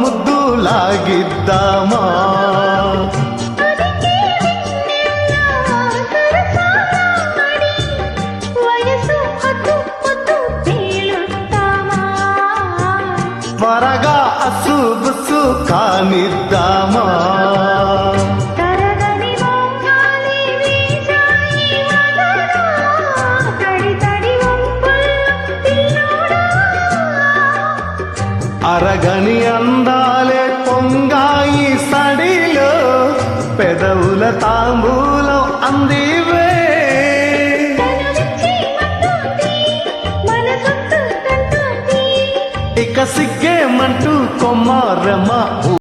ముద్దు లాగిద్దామా త్వరగా అసుబుసు కానిద్దామా? అరగని అందాలే పొంగాయి సడిలో పెదవుల తాంబూలం అందివే. ఇక సిగ్గేమంటూ కొమ్మారమ్మ